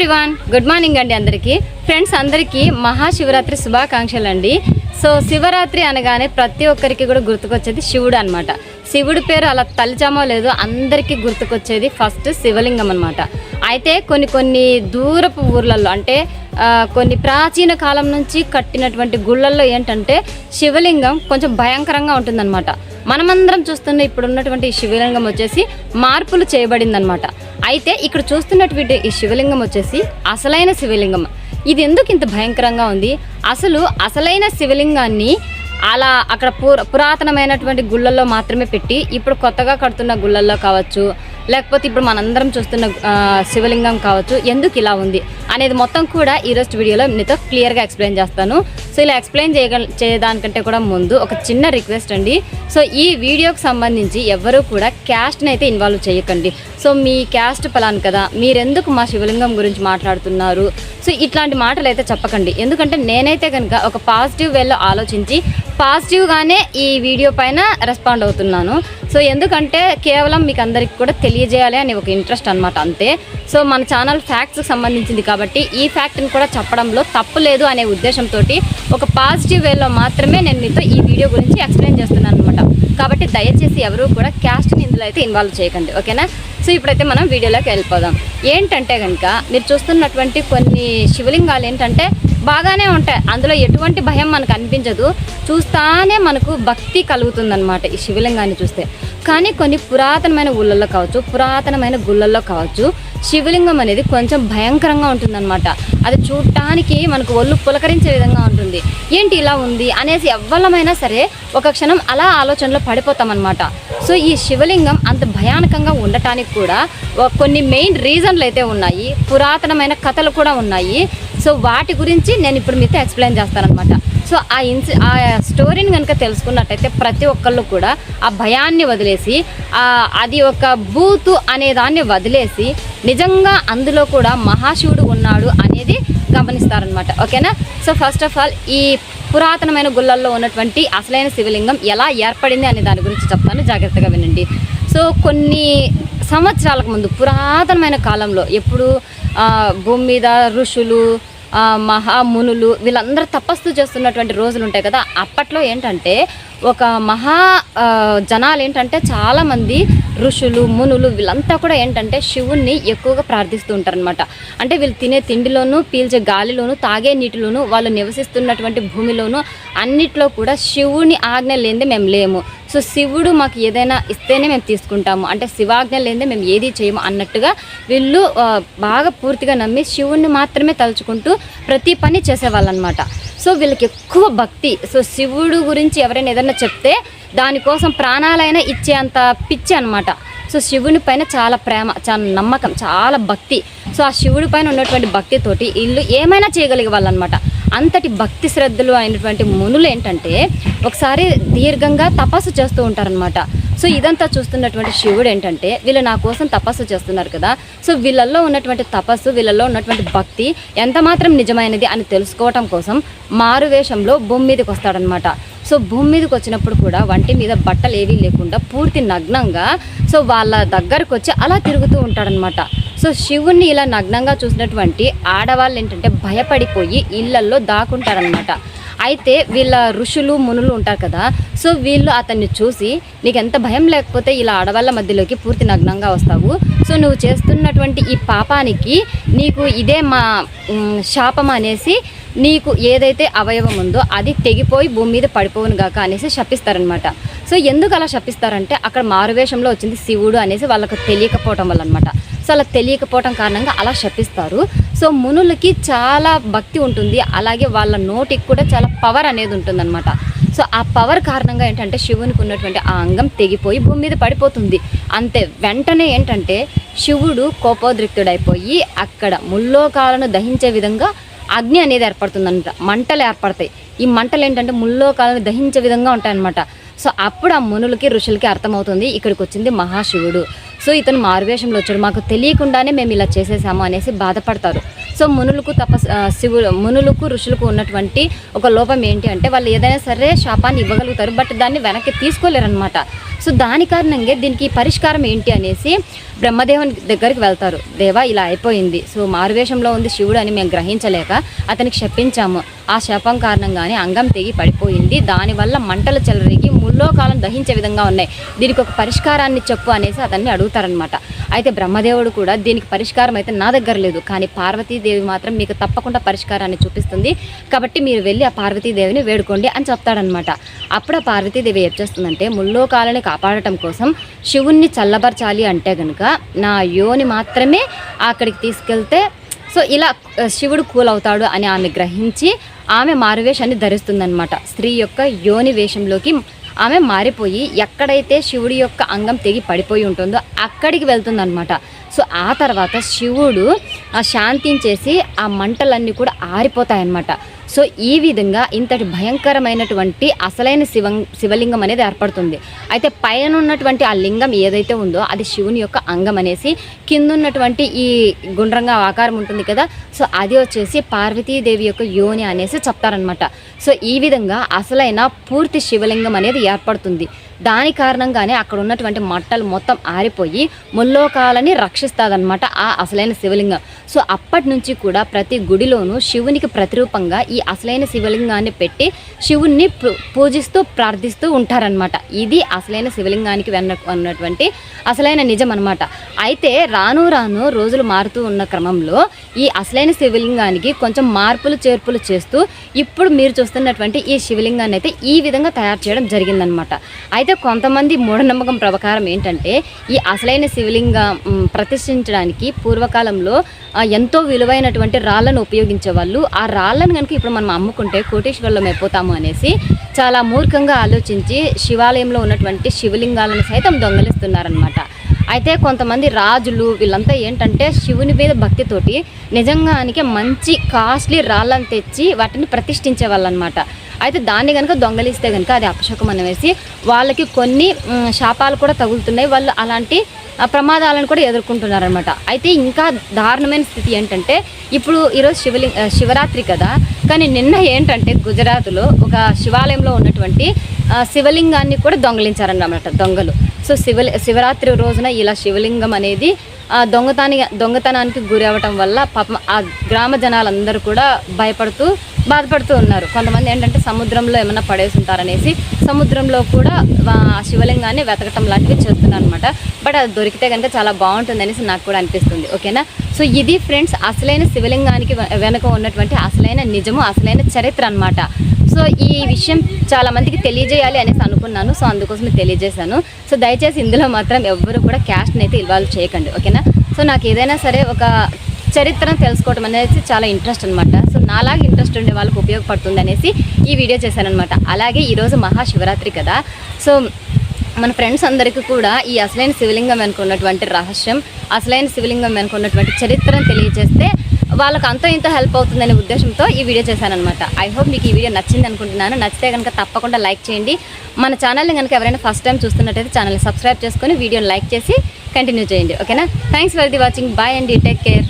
Everyone good morning అండి అందరికీ. Friends అందరికీ మహాశివరాత్రి శుభాకాంక్షలు అండి సో శివరాత్రి అనగానే ప్రతి ఒక్కరికి కూడా గుర్తుకొచ్చేది శివుడు అనమాట శివుడి పేరు అలా తలిచామో లేదో అందరికీ గుర్తుకొచ్చేది ఫస్ట్ శివలింగం అనమాట అయితే కొన్ని కొన్ని దూరపు ఊర్లలో అంటే కొన్ని ప్రాచీన కాలం నుంచి కట్టినటువంటి గుళ్ళల్లో ఏంటంటే శివలింగం కొంచెం భయంకరంగా ఉంటుందన్నమాట. మనమందరం చూస్తున్న ఇప్పుడున్నటువంటి శివలింగం వచ్చేసి మార్పులు చేయబడిందనమాట అయితే ఇక్కడ చూస్తున్నటువంటి ఈ శివలింగం వచ్చేసి అసలైన శివలింగం. ఇది ఎందుకు ఇంత భయంకరంగా ఉంది? అసలు అసలైన శివలింగాన్ని అలా అక్కడ పుర పురాతనమైనటువంటి గుళ్ళల్లో మాత్రమే పెట్టి ఇప్పుడు కొత్తగా కడుతున్న గుళ్ళల్లో కావచ్చు లేకపోతే ఇప్పుడు మనందరం చూస్తున్న శివలింగం కావచ్చు ఎందుకు ఇలా ఉంది అనేది మొత్తం కూడా ఈరోజు వీడియోలో మీతో క్లియర్గా ఎక్స్ప్లెయిన్ చేస్తాను. సో ఇలా ఎక్స్ప్లెయిన్ చేయగల చేయడానికంటే కూడా ముందు ఒక చిన్న రిక్వెస్ట్ అండి. సో ఈ వీడియోకి సంబంధించి ఎవరు కూడా క్యాస్ట్ని అయితే ఇన్వాల్వ్ చేయకండి. సో మీ క్యాస్ట్ పలాను కదా మీరెందుకు మా శివలింగం గురించి మాట్లాడుతున్నారు? సో ఇట్లాంటి మాటలు అయితే చెప్పకండి. ఎందుకంటే నేనైతే కనుక ఒక పాజిటివ్ వేలో ఆలోచించి పాజిటివ్గానే ఈ వీడియో పైన రెస్పాండ్ అవుతున్నాను. సో ఎందుకంటే కేవలం మీకు అందరికి కూడా తెలియజేయాలి అని ఒక ఇంట్రెస్ట్ అనమాట అంతే. సో మన ఛానల్ ఫ్యాక్ట్స్కి సంబంధించింది కాబట్టి ఈ ఫ్యాక్ట్ని కూడా చెప్పడంలో తప్పు లేదు అనే ఉద్దేశంతో ఒక పాజిటివ్ వేలో మాత్రమే నేను మీతో ఈ వీడియో గురించి ఎక్స్ప్లెయిన్ చేస్తున్నాను అనమాట కాబట్టి దయచేసి ఎవరు కూడా క్యాస్ట్ని ఇందులో అయితే ఇన్వాల్వ్ చేయకండి ఓకేనా? సో ఇప్పుడైతే మనం వీడియోలోకి వెళ్ళిపోదాం. ఏంటంటే కనుక మీరు చూస్తున్నటువంటి కొన్ని శివలింగాలు ఏంటంటే బాగానే ఉంటాయి. అందులో ఎటువంటి భయం మనకు అనిపించదు. చూస్తానే మనకు భక్తి కలుగుతుందన్నమాట ఈ శివలింగాన్ని చూస్తే. కానీ కొన్ని పురాతనమైన ఊళ్ళల్లో కావచ్చు పురాతనమైన గుళ్ళల్లో కావచ్చు శివలింగం అనేది కొంచెం భయంకరంగా ఉంటుందన్నమాట. అది చూడటానికి మనకు ఒళ్ళు పులకరించే విధంగా ఉంటుంది. ఏంటి ఇలా ఉంది అనేసి ఎవ్వరమైనా సరే ఒక క్షణం అలా ఆలోచనలో పడిపోతామన్నమాట. సో ఈ శివలింగం అంత భయానకంగా ఉండటానికి కూడా కొన్ని మెయిన్ రీజన్లు అయితే ఉన్నాయి. పురాతనమైన కథలు కూడా ఉన్నాయి. సో వాటి గురించి నేను ఇప్పుడు మీతో ఎక్స్ప్లెయిన్ చేస్తానన్నమాట. సో ఆ ఇన్సి ఆ స్టోరీని కనుక తెలుసుకున్నట్టయితే ప్రతి ఒక్కళ్ళు కూడా ఆ భయాన్ని వదిలేసి అది ఒక బూతు అనే దాన్ని వదిలేసి నిజంగా అందులో కూడా మహాశివుడు ఉన్నాడు అనేది గమనిస్తారనమాట ఓకేనా? సో ఫస్ట్ ఆఫ్ ఆల్ ఈ పురాతనమైన గుళ్ళల్లో ఉన్నటువంటి అసలైన శివలింగం ఎలా ఏర్పడింది అనే దాని గురించి చెప్తాను. జాగ్రత్తగా వినండి. సో కొన్ని సంవత్సరాలకు ముందు పురాతనమైన కాలంలో ఎప్పుడు భూమి మీద ఋషులు మహామునులు వీళ్ళందరూ తపస్సు చేస్తున్నటువంటి రోజులు ఉంటాయి కదా. అప్పట్లో ఏంటంటే ఒక మహా జనాలు ఏంటంటే చాలామంది ఋషులు మునులు వీళ్ళంతా కూడా ఏంటంటే శివుణ్ణి ఎక్కువగా ప్రార్థిస్తూ ఉంటారనమాట అంటే వీళ్ళు తినే తిండిలోనూ పీల్చే గాలిలోనూ తాగే నీటిలోనూ వాళ్ళు నివసిస్తున్నటువంటి భూమిలోనూ అన్నిట్లో కూడా శివుని ఆజ్ఞ లేనిదే మేము లేము. సో శివుడు మాకు ఏదైనా ఇస్తేనే మేము తీసుకుంటాము. అంటే శివాజ్ఞ లేనిదే మేము ఏది చేయము అన్నట్టుగా వీళ్ళు బాగా పూర్తిగా నమ్మి శివుణ్ణి మాత్రమే తలుచుకుంటూ ప్రతి పని చేసేవాళ్ళు అనమాట సో వీళ్ళకి ఎక్కువ భక్తి. సో శివుడు గురించి ఎవరైనా ఏదైనా చెప్తే దానికోసం ప్రాణాలైనా ఇచ్చేంత పిచ్చి అనమాట సో శివుని పైన చాలా ప్రేమ చాలా నమ్మకం చాలా భక్తి. సో ఆ శివుడి పైన ఉన్నటువంటి భక్తితోటి ఇల్లు ఏమైనా చేయగలిగే వాళ్ళు అనమాట అంతటి భక్తి శ్రద్ధలు అయినటువంటి మునులు ఏంటంటే ఒకసారి దీర్ఘంగా తపస్సు చేస్తూ ఉంటారనమాట సో ఇదంతా చూస్తున్నటువంటి శివుడు ఏంటంటే వీళ్ళు నా కోసం తపస్సు చేస్తున్నారు కదా. సో వీళ్ళల్లో ఉన్నటువంటి తపస్సు వీళ్ళల్లో ఉన్నటువంటి భక్తి ఎంత మాత్రం నిజమైనది అని తెలుసుకోవటం కోసం మారు వేషంలో భూమి మీదకి వస్తాడనమాట సో భూమి మీదకి వచ్చినప్పుడు కూడా వంటి మీద బట్టలు ఏవీ లేకుండా పూర్తి నగ్నంగా సో వాళ్ళ దగ్గరకు వచ్చి అలా తిరుగుతూ ఉంటాడనమాట సో శివుణ్ణి ఇలా నగ్నంగా చూసినటువంటి ఆడవాళ్ళు ఏంటంటే భయపడిపోయి ఇళ్ళల్లో దాక్కుంటారనమాట అయితే వీళ్ళ ఋషులు మునులు ఉంటారు కదా సో వీళ్ళు అతన్ని చూసి నీకు ఎంత భయం లేకపోతే ఇలా ఆడవాళ్ళ మధ్యలోకి పూర్తి నగ్నంగా వస్తావు. సో నువ్వు చేస్తున్నటువంటి ఈ పాపానికి నీకు ఇదే మా శాపం అనేసి నీకు ఏదైతే అవయవం ఉందో అది తెగిపోయి భూమి మీద పడిపోవును గాక అనేసి శపిస్తారనమాట సో ఎందుకు అలా శపిస్తారంటే అక్కడ మారువేషంలో వచ్చింది శివుడు అనేసి వాళ్ళకు తెలియకపోవటం వల్ల అనమాట సో అలా తెలియకపోవటం కారణంగా అలా శపిస్తారు. సో మునులకి చాలా భక్తి ఉంటుంది. అలాగే వాళ్ళ నోటికి కూడా చాలా పవర్ అనేది ఉంటుందన్నమాట. సో ఆ పవర్ కారణంగా ఏంటంటే శివునికి ఉన్నటువంటి ఆ అంగం తెగిపోయి భూమి మీద పడిపోతుంది. అంతే వెంటనే ఏంటంటే శివుడు కోపోద్రిక్తుడైపోయి అక్కడ ముల్లోకాలను దహించే విధంగా అగ్ని అనేది ఏర్పడుతుందంట. మంటలు ఏర్పడతాయి. ఈ మంటలు ఏంటంటే ముల్లోకాలను దహించే విధంగా ఉంటాయన్నమాట. సో అప్పుడు ఆ మునులకి ఋషులకి అర్థమవుతుంది ఇక్కడికి వచ్చింది మహాశివుడు. సో ఇతను మారువేషంలో వచ్చాడు. మాకు తెలియకుండానే మేము ఇలా చేసేసాము అనేసి బాధపడతారు. సో మునులకు తపస్ శివులు శివుడు మునులకు ఋషులకు ఉన్నటువంటి ఒక లోపం ఏంటి అంటే వాళ్ళు ఏదైనా సరే శాపాన్ని ఇవ్వగలుగుతారు బట్ దాన్ని వెనక్కి తీసుకోలేరన్నమాట. సో దాని కారణంగా దీనికి పరిష్కారం ఏంటి అనేసి బ్రహ్మదేవుని దగ్గరికి వెళ్తారు. దేవా ఇలా అయిపోయింది. సో మారువేషంలో ఉంది శివుడు అని మేము గ్రహించలేక అతనికి శపించాము. ఆ శాపం కారణంగానే అంగం తెగి పడిపోయింది. దానివల్ల మంటలు చెలరేగి ముల్లోకాలం దహించే విధంగా ఉన్నాయి. దీనికి ఒక పరిష్కారాన్ని చెప్పు అనేసి అతన్ని అడుగుతారనమాట అయితే బ్రహ్మదేవుడు కూడా దీనికి పరిష్కారం అయితే నా దగ్గర లేదు. కానీ పార్వతీదేవి మాత్రం మీకు తప్పకుండా పరిష్కారాన్ని చూపిస్తుంది. కాబట్టి మీరు వెళ్ళి ఆ పార్వతీదేవిని వేడుకోండి అని చెప్తాడనమాట అప్పుడు ఆ పార్వతీదేవి ఏం చేస్తుందంటే ముల్లోకాలని కాపాడటం కోసం శివుణ్ణి చల్లబరచాలి అంటే కనుక నా యోని మాత్రమే అక్కడికి తీసుకెళ్తే సో ఇలా శివుడు కూల్ అవుతాడు అని ఆమె గ్రహించి ఆమె మారువేషాన్ని ధరిస్తుందన్నమాట. స్త్రీ యొక్క యోని వేషంలోకి ఆమె మారిపోయి ఎక్కడైతే శివుడి యొక్క అంగం తెగి పడిపోయి ఉంటుందో అక్కడికి వెళ్తుందనమాట సో ఆ తర్వాత శివుడు ఆ శాంతించేసి ఆ మంటలన్నీ కూడా ఆరిపోతాయన్నమాట. సో ఈ విధంగా ఇంతటి భయంకరమైనటువంటి అసలైన శివం శివలింగం అనేది ఏర్పడుతుంది. అయితే పైన ఉన్నటువంటి ఆ లింగం ఏదైతే ఉందో అది శివుని యొక్క అంగం అనేసి కింద ఉన్నటువంటి ఈ గుండ్రంగా ఆకారం ఉంటుంది కదా సో అది వచ్చేసి పార్వతీదేవి యొక్క యోని అనేసి చెప్తారనమాట సో ఈ విధంగా అసలైన పూర్తి శివలింగం అనేది ఏర్పడుతుంది. దాని కారణంగానే అక్కడ ఉన్నటువంటి మట్టలు మొత్తం ఆరిపోయి ముల్లోకాలని రక్షిస్తాదన్నమాట ఆ అసలైన శివలింగం. సో అప్పటి నుంచి కూడా ప్రతి గుడిలోనూ శివునికి ప్రతిరూపంగా ఈ అసలైన శివలింగాన్ని పెట్టి శివుణ్ణి పూ- పూజిస్తూ ప్రార్థిస్తూ ఉంటారనమాట ఇది అసలైన శివలింగానికి వెన్న ఉన్నటువంటి అసలైన నిజం అనమాట అయితే రాను రాను రోజులు మారుతూ ఉన్న క్రమంలో ఈ అసలైన శివలింగానికి కొంచెం మార్పులు చేర్పులు చేస్తూ ఇప్పుడు మీరు చూస్తున్నటువంటి ఈ శివలింగాన్ని అయితే ఈ విధంగా తయారు చేయడం జరిగిందనమాట అయితే కొంతమంది మూఢనమ్మకం ప్రకారం ఏంటంటే ఈ అసలైన శివలింగం ప్రతిష్ఠించడానికి పూర్వకాలంలో ఎంతో విలువైనటువంటి రాళ్ళను ఉపయోగించే వాళ్ళు. ఆ రాళ్ళను కనుక ఇప్పుడు మనం అమ్ముకుంటే కోటేశ్వరంలో అయిపోతాము అనేసి చాలా మూర్ఖంగా ఆలోచించి శివాలయంలో ఉన్నటువంటి శివలింగాలను సైతం దొంగలిస్తున్నారనమాట అయితే కొంతమంది రాజులు వీళ్ళంతా ఏంటంటే శివుని మీద భక్తితోటి నిజంగానికి మంచి కాస్ట్లీ రాళ్ళని తెచ్చి వాటిని ప్రతిష్ఠించే వాళ్ళనమాట అయితే దాన్ని కనుక దొంగలిస్తే కనుక అది అపశకం అనేసి వాళ్ళకి కొన్ని శాపాలు కూడా తగులుతున్నాయి. వాళ్ళు అలాంటి ప్రమాదాలను కూడా ఎదుర్కొంటున్నారనమాట. అయితే ఇంకా దారుణమైన స్థితి ఏంటంటే ఇప్పుడు ఈరోజు శివలింగ శివరాత్రి కదా. కానీ నిన్న ఏంటంటే గుజరాత్లో ఒక శివాలయంలో ఉన్నటువంటి శివలింగాన్ని కూడా దొంగలించారన్నమాట దొంగలు. సో శివ శివరాత్రి రోజున ఇలా శివలింగం అనేది ఆ, దొంగతాని దొంగతనానికి గురి అవ్వటం వల్ల పాపం ఆ గ్రామ జనాలందరూ కూడా భయపడుతూ బాధపడుతూ ఉన్నారు. కొంతమంది ఏంటంటే సముద్రంలో ఏమైనా పడేసి ఉంటారనేసి సముద్రంలో కూడా ఆ శివలింగాన్ని వెతకటం లాంటివి చేస్తున్నారు అనమాట బట్ అది దొరికితే కనుక చాలా బాగుంటుంది అనేసి నాకు కూడా అనిపిస్తుంది. ఓకేనా? సో ఇది ఫ్రెండ్స్ అసలైన శివలింగానికి వె- వెనుక ఉన్నటువంటి అసలైన నిజము అసలైన చరిత్ర అనమాట సో ఈ విషయం చాలా మందికి తెలియజేయాలి అనేసి అనుకున్నాను. సో అందుకోసమే తెలియజేశాను. సో దయచేసి ఇందులో మాత్రం ఎవ్వరు కూడా క్యాస్ట్ని అయితే ఇన్వాల్వ్ చేయకండి. ఓకేనా? సో నాకు ఏదైనా సరే ఒక చరిత్రను తెలుసుకోవడం అనేది చాలా ఇంట్రెస్ట్ అనమాట సో నాలాగా ఇంట్రెస్ట్ ఉండే వాళ్ళకి ఉపయోగపడుతుంది అనేసి ఈ వీడియో చేశానమాట అలాగే ఈరోజు మహాశివరాత్రి కదా. సో మన ఫ్రెండ్స్ అందరికీ కూడా ఈ అసలైన శివలింగం అనుకున్నటువంటి రహస్యం అసలైన శివలింగం వెనుకున్నటువంటి చరిత్రను తెలియజేస్తే వాళ్ళకి అంత ఇంత హెల్ప్ అవుతుందనే ఉద్దేశంతో ఈ వీడియో చేశానమాట ఐ హోప్ మీకు ఈ వీడియో నచ్చింది అనుకుంటున్నాను. నచ్చితే కనుక తప్పకుండా లైక్ చేయండి. మన ఛానల్ని కనుక ఎవరైనా ఫస్ట్ టైం చూస్తున్నట్టయితే ఛానల్ని సబ్స్క్రైబ్ చేసుకొని వీడియోని లైక్ చేసి కంటిన్యూ చేయండి. ఓకేనా thanks for the watching bye అండి. Take care